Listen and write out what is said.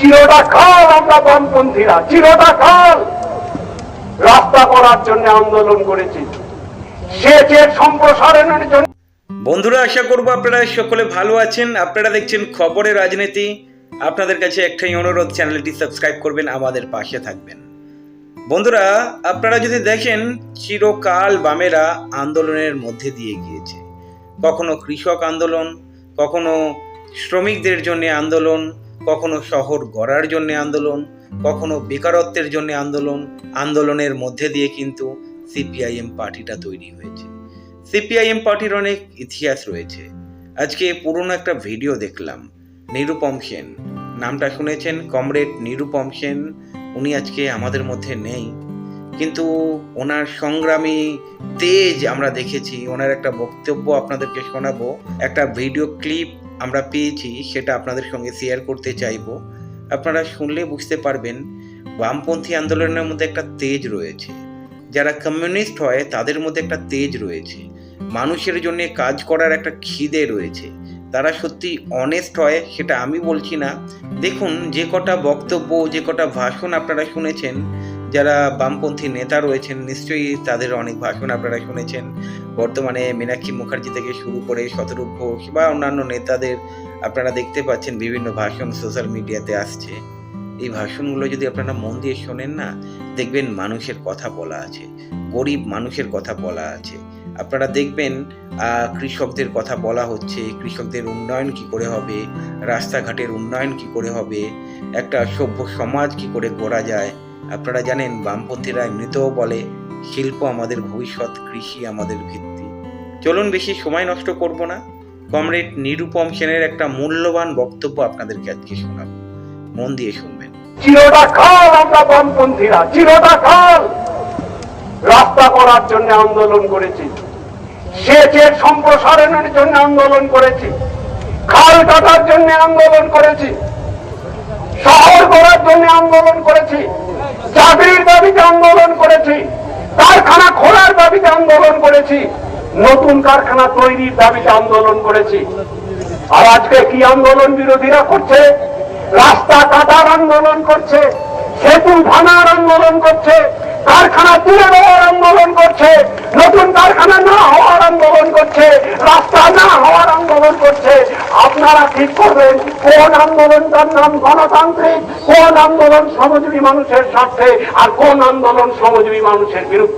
চিরটা কাল আমরা বামপন্থীরা চিরটা কাল রাস্তা করার জন্য আন্দোলন করেছি। সেচের সম্প্রসারণের জন্য বন্ধুরা, আশা করব আপনারা সকলে ভালো আছেন। আপনারা দেখছেন খবরের রাজনীতি। আপনাদের কাছে একটাই অনুরোধ, চ্যানেলটি সাবস্ক্রাইব করবেন, আমাদের পাশে থাকবেন। বন্ধুরা, আপনারা যদি দেখেন, চিরকাল বামেরা আন্দোলনের মধ্যে দিয়ে গিয়েছে। কখনো কৃষক আন্দোলন, কখনো শ্রমিকদের জন্য আন্দোলন কখনো শহর গড়ার জন্য আন্দোলন, কখনো বেকারত্বের জন্য আন্দোলন, আন্দোলনের মধ্যে দিয়ে কিন্তু সিপিআইএম পার্টিটা তৈরি হয়েছে। সিপিআইএম পার্টির অনেক ইতিহাস রয়েছে। আজকে পুরনো একটা ভিডিও দেখলাম, নিরুপম সেন। নামটা শুনেছেন? কমরেড নিরুপম সেন। উনি আজকে আমাদের মধ্যে নেই। কিন্তু ওনার সংগ্রামী তেজ আমরা দেখেছি। ওনার একটা বক্তব্য আপনাদেরকে শোনাবো। একটা ভিডিও ক্লিপ আমরা পেয়েছি, সেটা আপনাদের সঙ্গে শেয়ার করতে চাইব। আপনারা শুনলে বুঝতে পারবেন, বামপন্থী আন্দোলনের মধ্যে একটা তেজ রয়েছে। যারা কমিউনিস্ট হয়, তাদের মধ্যে একটা তেজ রয়েছে। মানুষের জন্য কাজ করার একটা খিদে রয়েছে। তারা সত্যি অনেস্ট হয়, সেটা আমি বলছি না। দেখুন, যে কটা বক্তব্য, যে কটা ভাষণ আপনারা শুনেছেন, যারা বামপন্থী নেতা রয়েছেন, নিশ্চয়ই তাদের অনেক ভাষণ আপনারা শুনেছেন। বর্তমানে মীনাক্ষী মুখার্জি থেকে শুরু করে শতরূপ ঘোষ বা অন্যান্য নেতাদের আপনারা দেখতে পাচ্ছেন বিভিন্ন ভাষণ সোশ্যাল মিডিয়াতে আসছে। এই ভাষণগুলো যদি আপনারা মন দিয়ে শোনেন না, দেখবেন মানুষের কথা বলা আছে, গরিব মানুষের কথা বলা আছে। আপনারা দেখবেন কৃষকদের কথা বলা হচ্ছে, কৃষকদের উন্নয়ন কি করে হবে, রাস্তাঘাটের উন্নয়ন কি করে হবে, একটা সভ্য সমাজ কি করে গড়া যায়। আপনারা জানেন বামপন্থীরা এমনিতেও বলে শিল্প আমাদের ভবিষ্যৎ, কৃষি আমাদের ভিত্তি। চলুন বেশি সময় নষ্ট করব না। কমরেড নিরুপম সেনের একটা মূল্যবান বক্তব্য আপনাদেরকে আজকে শোনাবো। মন দিয়ে শুনবেন। রাস্তা করার জন্য আন্দোলন করেছি। সেচের সম্প্রসারণের জন্য আন্দোলন করেছি। খাল কাটার জন্য আন্দোলন করেছি। শহর করার জন্য আন্দোলন করেছি। চাকরির দাবিতে আন্দোলন করেছি কারখানা খোলার দাবিতে আন্দোলন করেছি, নতুন কারখানা তৈরির দাবিতে আন্দোলন করেছি। আর আজকে কি আন্দোলন বিরোধীরা করছে? রাস্তা কাটার আন্দোলন করছে, সেতু ভাঙার আন্দোলন করছে, কারখানা তুলে দেওয়ার আন্দোলন করছে, নতুন কারখানা না হওয়ার আন্দোলন করছে, রাস্তা না হওয়ার আন্দোলন করছে। আপনারা ঠিক করবেন, কোন আন্দোলনটার নাম গণতান্ত্রিক, কোন আন্দোলন শ্রমজীবী মানুষের স্বার্থে, আর কোন আন্দোলন শ্রমজীবী মানুষের বিরুদ্ধে।